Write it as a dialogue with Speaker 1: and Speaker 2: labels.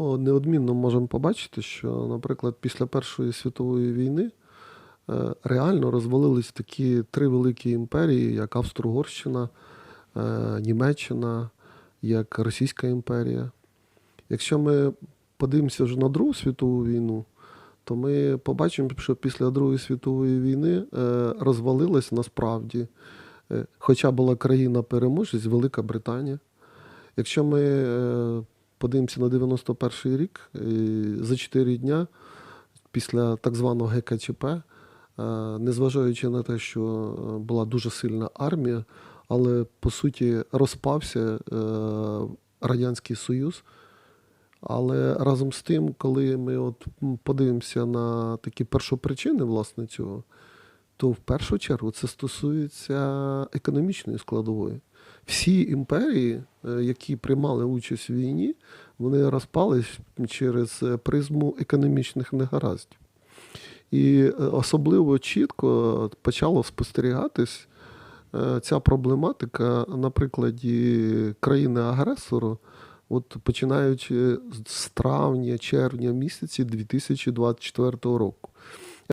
Speaker 1: Неодмінно можемо побачити, що, наприклад, після Першої світової війни е, реально розвалились такі три великі імперії, як Австро-Угорщина, е, Німеччина, як Російська імперія. Якщо ми подивимося вже на Другу світову війну, то ми побачимо, що після Другої світової війни е, розвалилась насправді, хоча була країна-переможець, Велика Британія. Якщо ми подивимося на 91 рік, е, за 4 дня після так званого ГКЧП, е, незважаючи на те, що е, була дуже сильна армія, але по суті розпався Радянський Союз. Але разом з тим, коли ми от подивимося на такі першопричини власне цього, то в першу чергу це стосується економічної складової. Всі імперії, е, які приймали участь в війні, вони розпались через е, призму економічних негараздів. І е, особливо чітко почало спостерігатись ця проблематика на прикладі країни-агресору, от починаючи з травня, червня місяці 2024 року.